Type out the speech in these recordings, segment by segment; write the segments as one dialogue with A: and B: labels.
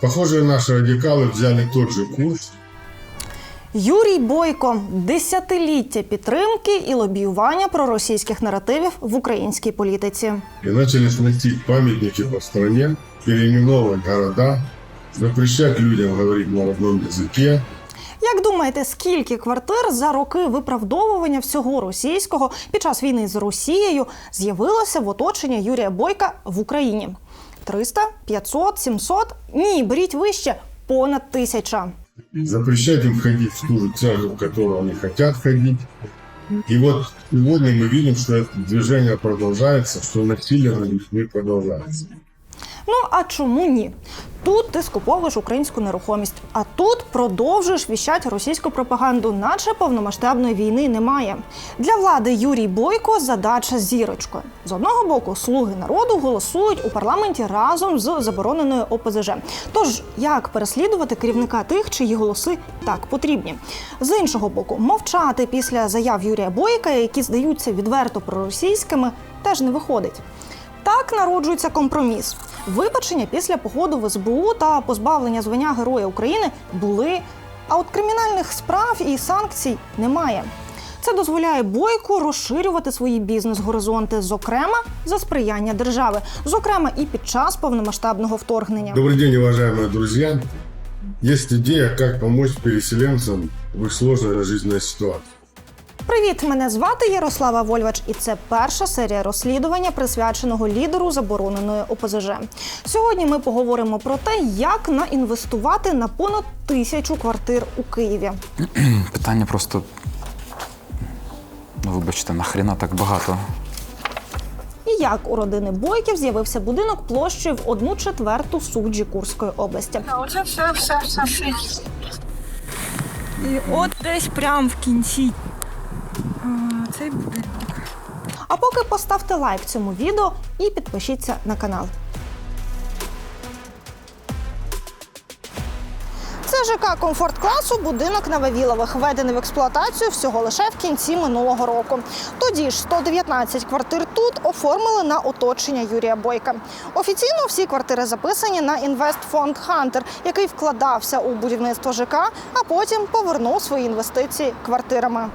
A: Похоже, наши радикалы взяли тот же курс.
B: Юрій Бойко десятиліття підтримки і лобіювання проросійських наративів в українській політиці.
A: и начали сносить памятники по стране, переименовывать города, запрещать людям говорить на родном языке.
B: Як думаєте, скільки квартир за роки виправдовування всього російського під час війни з Росією з'явилося в оточенні Юрія Бойка в Україні? 300, 500, 700? Ні, беріть вище понад тисяча.
A: запрещать им входить в ту же церковь, в которую они хотят ходить. И вот сегодня мы видим, что это движение продолжается, что насилие над людьми продолжается.
B: Ну а чому ні? Тут ти скуповуєш українську нерухомість, а тут продовжуєш віщати російську пропаганду, наче повномасштабної війни немає. Для влади Юрій Бойко задача зірочкою. З одного боку, слуги народу голосують у парламенті разом з забороненою ОПЗЖ. Тож як переслідувати керівника тих, чиї голоси так потрібні? З іншого боку, мовчати після заяв Юрія Бойка, які здаються відверто проросійськими, теж не виходить. Так народжується компроміс. Вибачення після походу в СБУ та позбавлення звання Героя України були. А от кримінальних справ і санкцій немає. Це дозволяє бойку розширювати свої бізнес-горизонти, зокрема за сприяння держави, зокрема і під час повномасштабного вторгнення.
A: Добрый день, уважаемые друзья. Есть идея, как помочь переселенцам в их сложной жизненной ситуации.
B: Привіт, мене звати Ярослава Вольвач, і це перша серія розслідування, присвяченого лідеру забороненої ОПЗЖ. Сьогодні ми поговоримо про те, як наінвестувати на понад тисячу квартир у Києві.
C: Питання просто. Ну, вибачте, нахрена так багато.
B: І як у родини Бойків з'явився будинок площею в одну четверту суджі Курської області.
D: Оце все, все, все, все.
E: І от десь прямо в кінці цей будинок.
B: А поки поставте лайк цьому відео і підпишіться на канал. Це ЖК комфорт класу будинок на Вавілових, введений в експлуатацію всього лише в кінці минулого року. Тоді ж 119 квартир тут оформили на оточення Юрія Бойка. Офіційно всі квартири записані на інвестфонд Хантер, який вкладався у будівництво ЖК, а потім повернув свої інвестиції квартирами.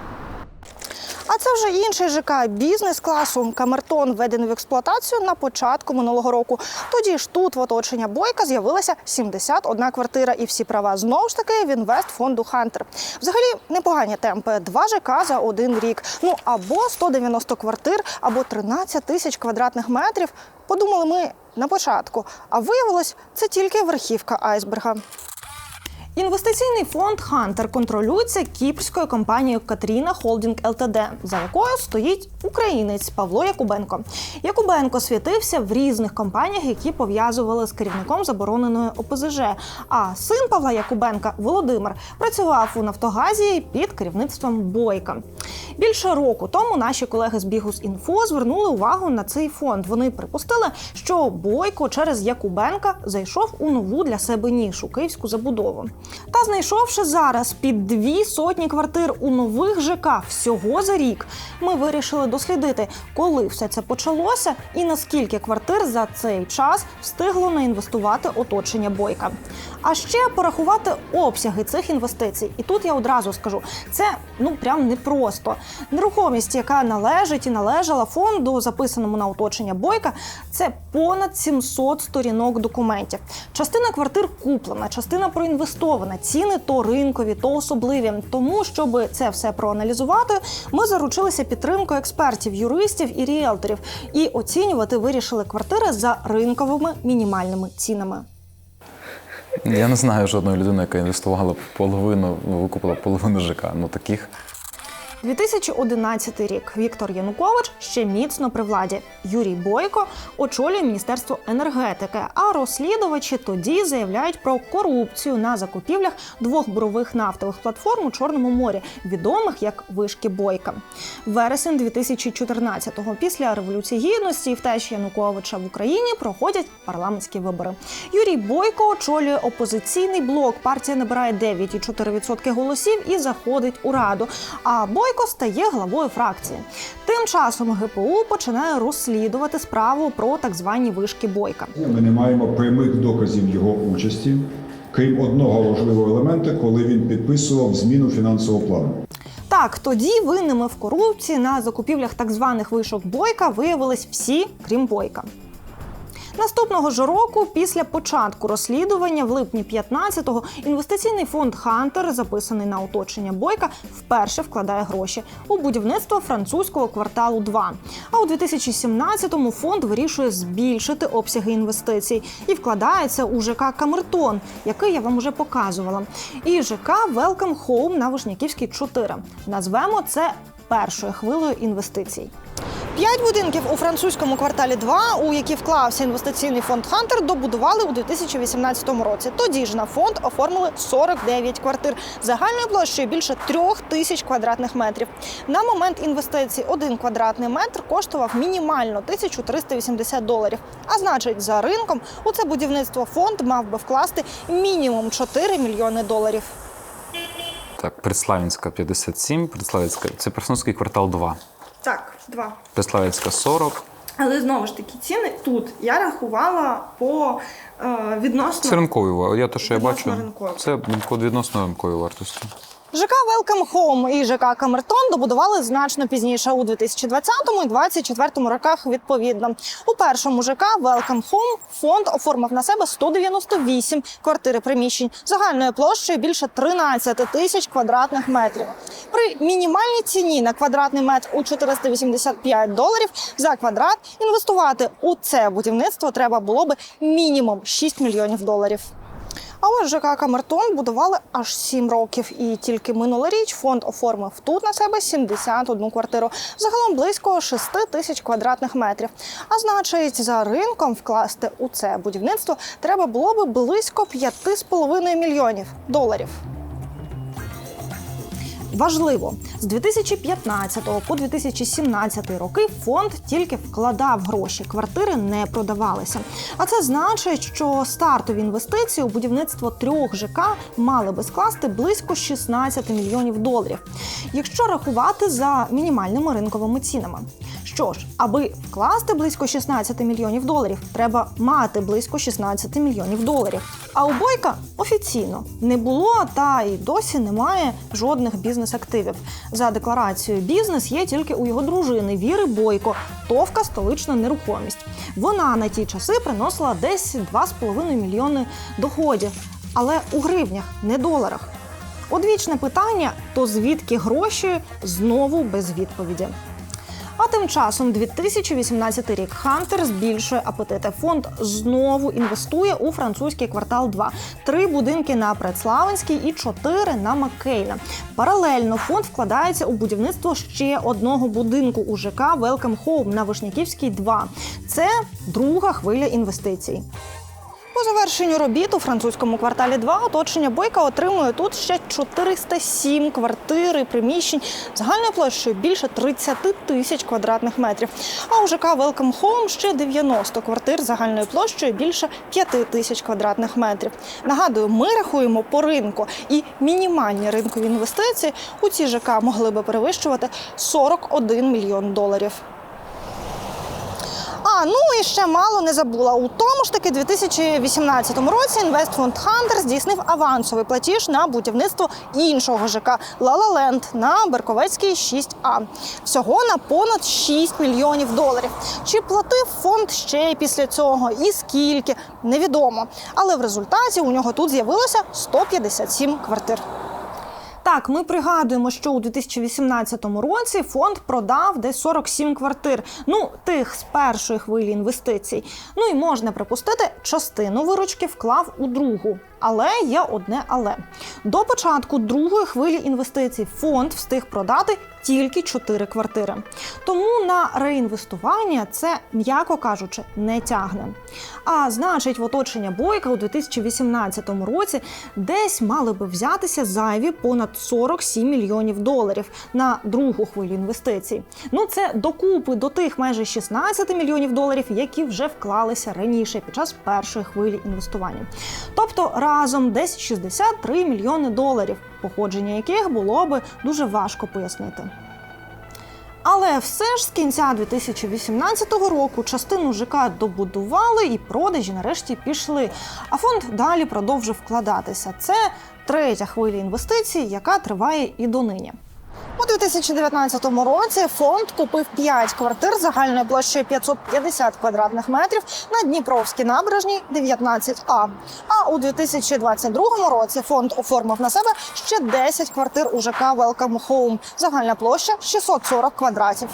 B: А це вже інший ЖК бізнес-класу Камертон введений в експлуатацію на початку минулого року. Тоді ж тут в оточення бойка з'явилася 71 квартира, і всі права знову ж таки в інвестфонду Хантер. Взагалі непогані темпи. Два ЖК за один рік. Ну або 190 квартир, або 13 тисяч квадратних метрів. Подумали ми на початку. А виявилось, це тільки верхівка айсберга. Інвестиційний фонд Хантер контролюється кіпрською компанією Катріна Холдінг ЛТД, за якою стоїть українець Павло Якубенко. Якубенко світився в різних компаніях, які пов'язували з керівником забороненої ОПЗЖ. А син Павла Якубенка Володимир працював у Нафтогазі під керівництвом Бойка. Більше року тому наші колеги з Бігус.Інфо звернули увагу на цей фонд. Вони припустили, що Бойко через Якубенка зайшов у нову для себе нішу київську забудову. Та знайшовши зараз під дві сотні квартир у нових ЖК всього за рік, ми вирішили дослідити, коли все це почалося і наскільки квартир за цей час встигло наінвестувати оточення бойка. А ще порахувати обсяги цих інвестицій. І тут я одразу скажу, це ну прям непросто. Нерухомість, яка належить і належала фонду, записаному на оточення бойка, це понад 700 сторінок документів. Частина квартир куплена, частина проінвестована. Ціни то ринкові, то особливі. Тому, щоб це все проаналізувати, ми заручилися підтримкою експертів, юристів і ріелторів і оцінювати вирішили квартири за ринковими мінімальними цінами.
C: Я не знаю жодної людини, яка інвестувала половину, ну, викупила половину ЖК. Ну таких
B: 2011 рік Віктор Янукович ще міцно при владі. Юрій Бойко очолює міністерство енергетики. А розслідувачі тоді заявляють про корупцію на закупівлях двох бурових нафтових платформ у Чорному морі, відомих як вишки Бойка. Вересень 2014-го після революції гідності і втечі Януковича в Україні проходять парламентські вибори. Юрій Бойко очолює опозиційний блок. Партія набирає 9,4% голосів і заходить у раду. А Бойко Бойко стає главою фракції. Тим часом ГПУ починає розслідувати справу про так звані вишки Бойка.
F: Ми не маємо прямих доказів його участі, крім одного важливого елемента, коли він підписував зміну фінансового плану.
B: Так, тоді винними в корупції на закупівлях так званих вишок Бойка виявились всі, крім Бойка. Наступного ж року, після початку розслідування, в липні 15-го, інвестиційний фонд Хантер, записаний на оточення Бойка, вперше вкладає гроші у будівництво французького кварталу 2. А у 2017-му фонд вирішує збільшити обсяги інвестицій і вкладається у ЖК Камертон, який я вам уже показувала, і ЖК Welcome Home на Вишняківській 4. Назвемо це першою хвилею інвестицій. П'ять будинків у французькому кварталі 2, у які вклався інвестиційний фонд Хантер, добудували у 2018 році. Тоді ж на фонд оформили 49 квартир загальною площею більше трьох тисяч квадратних метрів. На момент інвестицій один квадратний метр коштував мінімально 1380 доларів. А значить, за ринком у це будівництво фонд мав би вкласти мінімум 4 мільйони доларів.
C: Так, Предславінська 57, Предславінська це Французький квартал 2.
B: Два.
C: Преславецька 40.
B: Але знову ж таки, ціни тут я рахувала по е, відносно
C: Це ринкові Я те, що я
B: Відносно
C: бачу,
B: ринкові.
C: це відносно ринкової вартості.
B: ЖК Welcome Home і ЖК Камертон добудували значно пізніше у 2020 і 2024 роках. Відповідно, у першому ЖК Welcome Home фонд оформив на себе 198 квартир приміщень загальною площею більше 13 тисяч квадратних метрів. При мінімальній ціні на квадратний метр у 485 доларів за квадрат інвестувати у це будівництво треба було би мінімум 6 мільйонів доларів. А ось ЖК Камертон будували аж 7 років, і тільки минулоріч фонд оформив тут на себе 71 квартиру, загалом близько 6 тисяч квадратних метрів. А значить, за ринком вкласти у це будівництво треба було би близько 5,5 мільйонів доларів. Важливо, з 2015 по 2017 роки фонд тільки вкладав гроші, квартири не продавалися. А це значить, що стартові інвестиції у будівництво трьох ЖК мали би скласти близько 16 мільйонів доларів, якщо рахувати за мінімальними ринковими цінами. Що ж, аби вкласти близько 16 мільйонів доларів, треба мати близько 16 мільйонів доларів. А у Бойка офіційно не було та й досі немає жодних бізнес-активів. За декларацією, бізнес є тільки у його дружини Віри Бойко, товка столична нерухомість. Вона на ті часи приносила десь 2,5 мільйони доходів, але у гривнях, не доларах. Одвічне питання: то звідки гроші знову без відповіді. А тим часом 2018 рік Хантер збільшує апетити. Фонд знову інвестує у французький квартал 2. Три будинки на Предславенській і чотири на Маккейна. Паралельно фонд вкладається у будівництво ще одного будинку у ЖК Welcome Home на Вишняківській 2. Це друга хвиля інвестицій. По завершенню робіт у французькому кварталі 2 оточення Бойка отримує тут ще 407 квартир і приміщень загальною площею більше 30 тисяч квадратних метрів. А у ЖК Welcome Home ще 90 квартир загальною площею більше 5 тисяч квадратних метрів. Нагадую, ми рахуємо по ринку, і мінімальні ринкові інвестиції у ці ЖК могли би перевищувати 41 мільйон доларів. А ну і ще мало не забула. У тому ж таки 2018 році інвестфонд Хантер здійснив авансовий платіж на будівництво іншого ЖК Лалаленд на Берковецькій 6А. Всього на понад 6 мільйонів доларів. Чи платив фонд ще й після цього, і скільки невідомо. Але в результаті у нього тут з'явилося 157 квартир. Так, ми пригадуємо, що у 2018 році фонд продав десь 47 квартир. Ну, тих з першої хвилі інвестицій. Ну і можна припустити, частину виручки вклав у другу. Але є одне але до початку другої хвилі інвестицій фонд встиг продати тільки 4 квартири. Тому на реінвестування це, м'яко кажучи, не тягне. А значить, в оточення бойка у 2018 році десь мали би взятися зайві понад 47 мільйонів доларів на другу хвилю інвестицій. Ну це докупи до тих майже 16 мільйонів доларів, які вже вклалися раніше під час першої хвилі інвестування. Тобто разом десь 63 мільйони доларів, походження яких було би дуже важко пояснити. Але все ж з кінця 2018 року частину ЖК добудували і продажі нарешті пішли. А фонд далі продовжив вкладатися. Це третя хвиля інвестицій, яка триває і донині. У 2019 році фонд купив 5 квартир загальною площею 550 квадратних метрів на Дніпровській набережній 19А. А у 2022 році фонд оформив на себе ще 10 квартир у ЖК Welcome Home. Загальна площа 640 квадратів.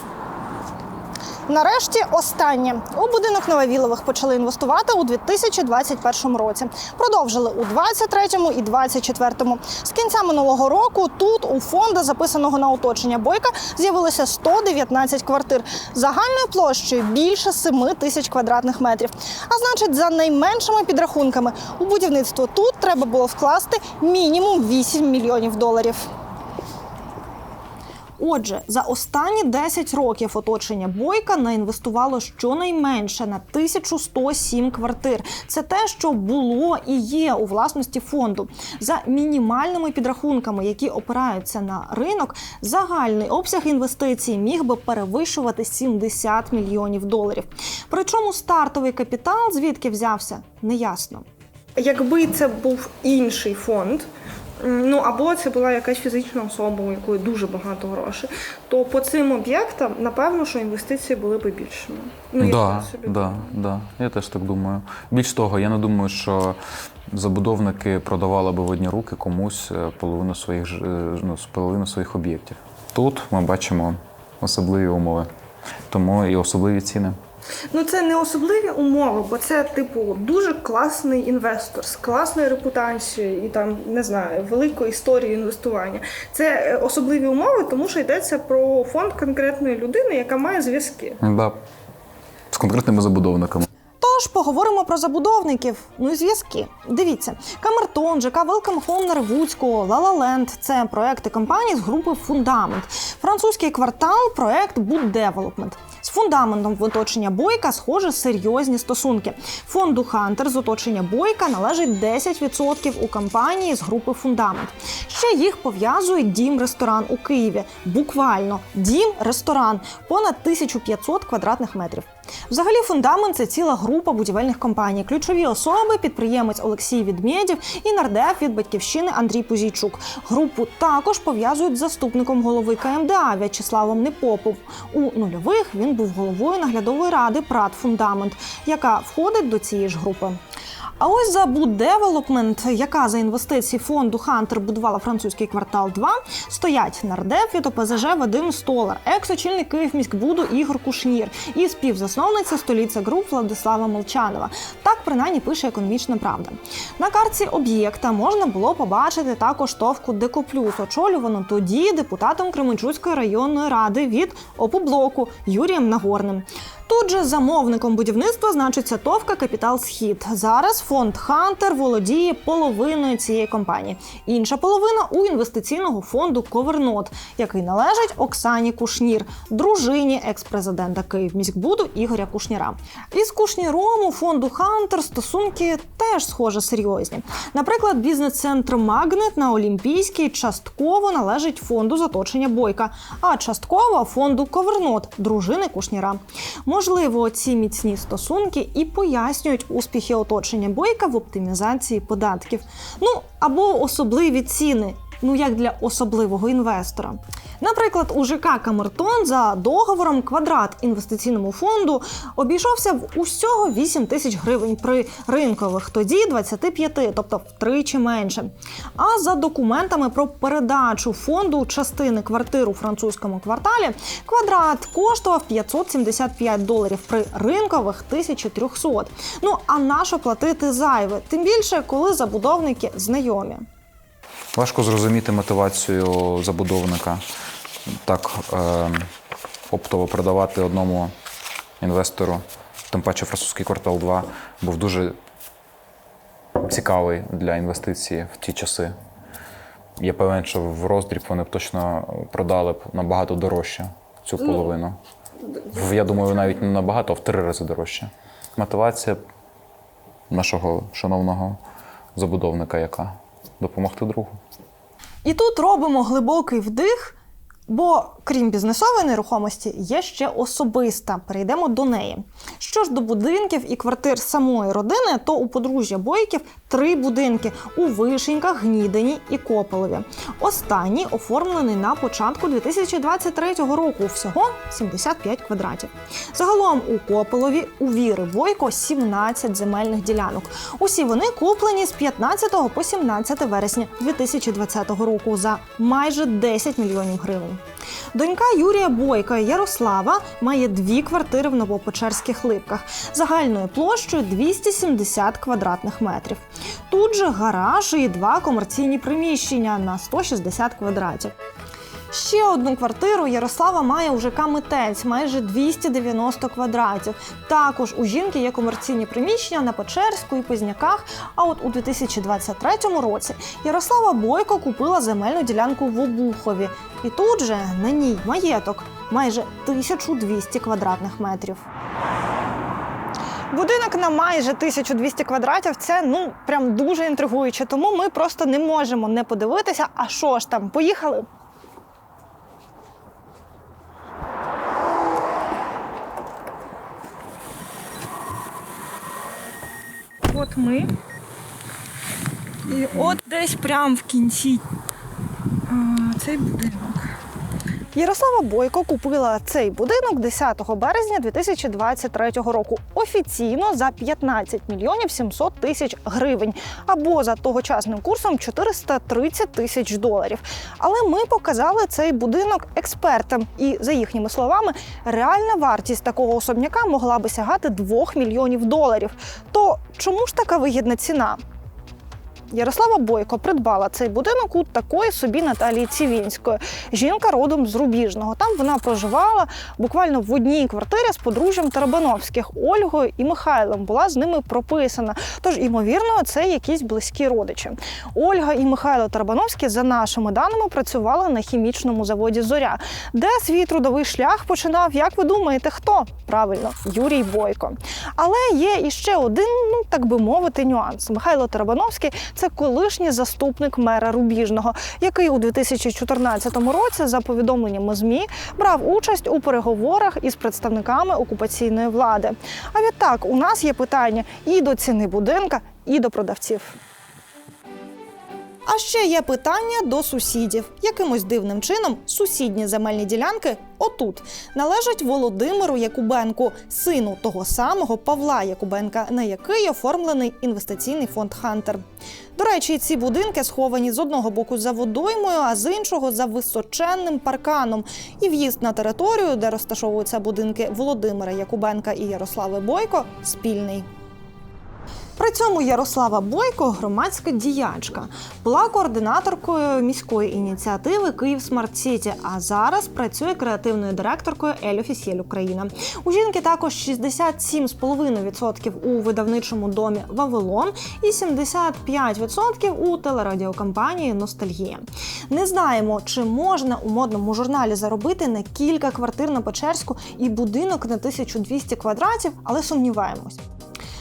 B: Нарешті останнє у будинок Нововілових почали інвестувати у 2021 році. Продовжили у 2023 і 2024. З кінця минулого року тут у фонда, записаного на оточення бойка, з'явилося 119 квартир загальною площею більше 7 тисяч квадратних метрів. А значить, за найменшими підрахунками у будівництво тут треба було вкласти мінімум 8 мільйонів доларів. Отже, за останні 10 років оточення бойка наінвестувало щонайменше на 1107 квартир. Це те, що було і є у власності фонду. За мінімальними підрахунками, які опираються на ринок, загальний обсяг інвестицій міг би перевищувати 70 мільйонів доларів. Причому стартовий капітал звідки взявся, неясно.
E: Якби це був інший фонд, ну або це була якась фізична особа, у якої дуже багато грошей, то по цим об'єктам, напевно, що інвестиції були б більшими. Ну, я
C: да,
E: собі
C: да, да. Я теж так думаю. Більш того, я не думаю, що забудовники продавали би в одні руки комусь е, половину своїх е, ну, половину своїх об'єктів. Тут ми бачимо особливі умови, тому і особливі ціни.
E: Ну, це не особливі умови, бо це, типу, дуже класний інвестор з класною репутацією і там не знаю, великою історією інвестування. Це е, особливі умови, тому що йдеться про фонд конкретної людини, яка має зв'язки.
C: Да. З конкретними забудовниками.
B: Тож поговоримо про забудовників. Ну і зв'язки. Дивіться, Камертон, ЖК Home на La La – це проекти компаній з групи Фундамент. Французький квартал проект Boot Development. З фундаментом в оточення бойка схоже серйозні стосунки. Фонду Хантер з оточення бойка належить 10% у компанії з групи Фундамент. Ще їх пов'язує дім-ресторан у Києві. Буквально дім-ресторан понад 1500 квадратних метрів. Взагалі, фундамент це ціла група будівельних компаній. Ключові особи підприємець Олексій Відмєдів і нардеп від батьківщини Андрій Пузійчук. Групу також пов'язують з заступником голови КМДА В'ячеславом Непопов. У нульових він був головою наглядової ради Прат Фундамент, яка входить до цієї ж групи. А ось за Boot Development, яка за інвестиції фонду Хантер будувала французький квартал 2, стоять нардеп від ОПЗЖ Вадим Столар, екс-очільник Київміськбуду Ігор Кушнір і співзасновниця століця груп Владислава Молчанова. Так принаймні пише економічна правда. На картці об'єкта можна було побачити також товку Декоплюс, очолювану тоді депутатом Кременчуцької районної ради від ОПОБЛОКу Юрієм Нагорним. Тут же замовником будівництва значиться ТОВКа Капітал Схід. Зараз фонд Хантер володіє половиною цієї компанії. Інша половина у інвестиційного фонду Ковернот, який належить Оксані Кушнір, дружині екс-президента Київміськбуду Ігоря Кушніра. Із Кушніром у фонду Хантер стосунки теж схоже серйозні. Наприклад, бізнес-центр Магнет на Олімпійській частково належить фонду заточення Бойка, а частково фонду Ковернот, дружини Кушніра. Можливо, ці міцні стосунки і пояснюють успіхи оточення бойка в оптимізації податків. Ну або особливі ціни. Ну як для особливого інвестора. Наприклад, у ЖК Камертон за договором квадрат інвестиційному фонду обійшовся в усього 8 тисяч гривень при ринкових, тоді 25, тобто втричі менше. А за документами про передачу фонду частини квартир у французькому кварталі квадрат коштував 575 доларів при ринкових 1300. Ну а нащо платити зайве? Тим більше, коли забудовники знайомі.
C: Важко зрозуміти мотивацію забудовника так е, оптово продавати одному інвестору. Тим паче французький квартал 2 був дуже цікавий для інвестицій в ті часи. Я певен, що в роздріб вони б точно продали б набагато дорожче цю половину. В- Я думаю, навіть не набагато, а в три рази дорожче. Мотивація нашого шановного забудовника, яка допомогти другу.
B: І тут робимо глибокий вдих. Бо крім бізнесової нерухомості, є ще особиста. Перейдемо до неї. Що ж до будинків і квартир самої родини, то у подружжя Бойків три будинки у Вишеньках, Гнідині і Кополові. Останній оформлений на початку 2023 року. Всього 75 квадратів. Загалом у Кополові у Віри Бойко 17 земельних ділянок. Усі вони куплені з 15 по 17 вересня 2020 року за майже 10 мільйонів гривень. Донька Юрія Бойка Ярослава має дві квартири в Новопечерських липках загальною площею 270 квадратних метрів. Тут же гараж і два комерційні приміщення на 160 квадратів. Ще одну квартиру Ярослава має у ЖК Митець, майже 290 квадратів. Також у жінки є комерційні приміщення на Печерську і Позняках. А от у 2023 році Ярослава Бойко купила земельну ділянку в Обухові. І тут же на ній маєток майже 1200 квадратних метрів. Будинок на майже 1200 квадратів це ну прям дуже інтригуюче. Тому ми просто не можемо не подивитися. А що ж там? Поїхали. От ми. І от десь прямо в кінці цей будинок. Ярослава Бойко купила цей будинок 10 березня 2023 року офіційно за 15 мільйонів 700 тисяч гривень або за тогочасним курсом 430 тисяч доларів. Але ми показали цей будинок експертам, і за їхніми словами, реальна вартість такого особняка могла би сягати 2 мільйонів доларів. То чому ж така вигідна ціна? Ярослава Бойко придбала цей будинок у такої собі Наталії Цівінської. Жінка родом з Рубіжного. Там вона проживала буквально в одній квартирі з подружжям Тарабановських Ольгою і Михайлом. Була з ними прописана. Тож, ймовірно, це якісь близькі родичі. Ольга і Михайло Тарабановські, за нашими даними, працювали на хімічному заводі Зоря, де свій трудовий шлях починав. Як ви думаєте, хто? Правильно, Юрій Бойко. Але є іще один, ну так би мовити, нюанс. Михайло Тарабановський це колишній заступник мера Рубіжного, який у 2014 році, за повідомленнями ЗМІ, брав участь у переговорах із представниками окупаційної влади. А відтак у нас є питання і до ціни будинка, і до продавців. А ще є питання до сусідів. Якимось дивним чином сусідні земельні ділянки отут належать Володимиру Якубенку, сину того самого Павла Якубенка, на який оформлений інвестиційний фонд Хантер. До речі, ці будинки сховані з одного боку за водоймою, а з іншого за височенним парканом. І в'їзд на територію, де розташовуються будинки Володимира Якубенка і Ярослави Бойко, спільний. При цьому Ярослава Бойко, громадська діячка, була координаторкою міської ініціативи Київ Смарт Сіті, а зараз працює креативною директоркою Ель Офісєль Україна. У жінки також 67,5% у видавничому домі Вавилон і 75% у телерадіокомпанії Ностальгія. Не знаємо, чи можна у модному журналі заробити на кілька квартир на Печерську і будинок на 1200 квадратів, але сумніваємось.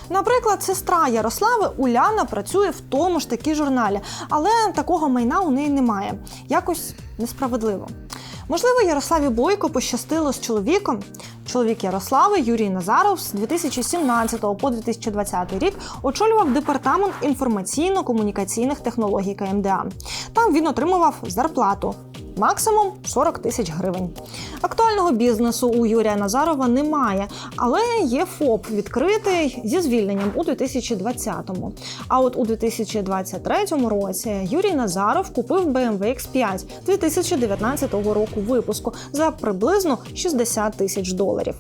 B: Наприклад, сестра Ярослави Уляна працює в тому ж таки журналі, але такого майна у неї немає. Якось несправедливо. Можливо, Ярославі Бойко пощастило з чоловіком. Чоловік Ярослави Юрій Назаров з 2017 по 2020 рік очолював департамент інформаційно-комунікаційних технологій КМДА. Там він отримував зарплату. Максимум 40 тисяч гривень. Актуального бізнесу у Юрія Назарова немає, але є ФОП відкритий зі звільненням у 2020-му. А от у 2023 році Юрій Назаров купив BMW X5 2019 року випуску за приблизно 60 тисяч доларів.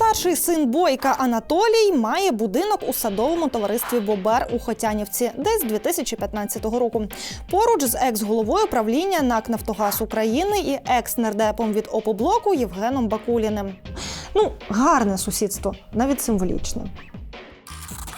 B: Старший син Бойка Анатолій має будинок у садовому товаристві Бобер у Хотянівці, десь 2015 року. Поруч з екс-головою правління НАК Нафтогаз України і екс-нардепом від Опоблоку Євгеном Бакуліним. Ну, гарне сусідство, навіть символічне.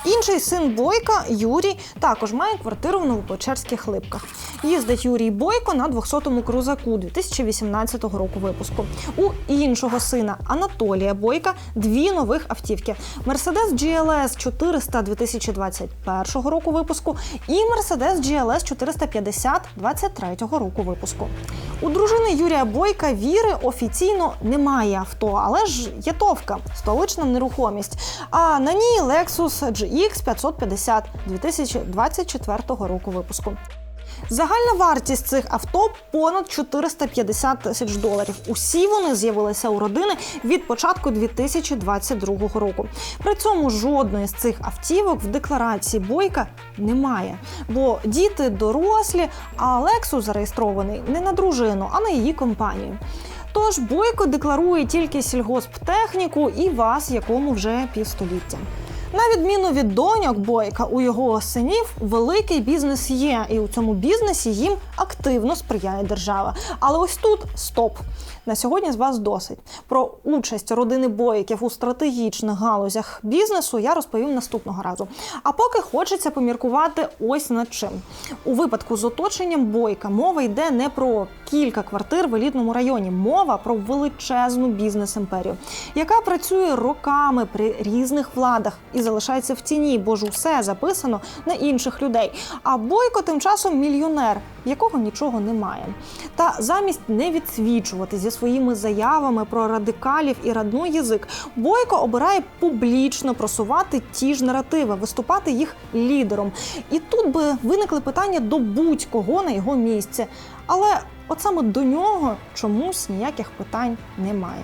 B: Інший син Бойка Юрій також має квартиру в Новопечерських липках. Їздить Юрій Бойко на 200-му крузаку 2018 року випуску. У іншого сина Анатолія Бойка дві нових автівки: Mercedes GLS 400 2021 року випуску і Mercedes GLS 450 23 року випуску. У дружини Юрія Бойка віри офіційно немає авто, але ж є товка, столична нерухомість. А на ній Lexus GX 550 2024 року випуску. Загальна вартість цих авто понад 450 тисяч доларів. Усі вони з'явилися у родини від початку 2022 року. При цьому жодної з цих автівок в декларації бойка немає, бо діти дорослі, а Lexus зареєстрований не на дружину, а на її компанію. Тож Бойко декларує тільки сільгосптехніку і вас, якому вже півстоліття. На відміну від доньок Бойка, у його синів великий бізнес є, і у цьому бізнесі їм активно сприяє держава. Але ось тут стоп. На сьогодні з вас досить. Про участь родини Бойків у стратегічних галузях бізнесу я розповім наступного разу. А поки хочеться поміркувати ось над чим. У випадку з оточенням Бойка мова йде не про кілька квартир в елітному районі, мова про величезну бізнес-імперію, яка працює роками при різних владах і залишається в тіні, бо ж усе записано на інших людей. А Бойко тим часом мільйонер, якого нічого немає. Та замість не відсвічувати зі своїми заявами про радикалів і радний язик, Бойко обирає публічно просувати ті ж наративи, виступати їх лідером. І тут би виникли питання до будь-кого на його місці. Але от саме до нього чомусь ніяких питань немає.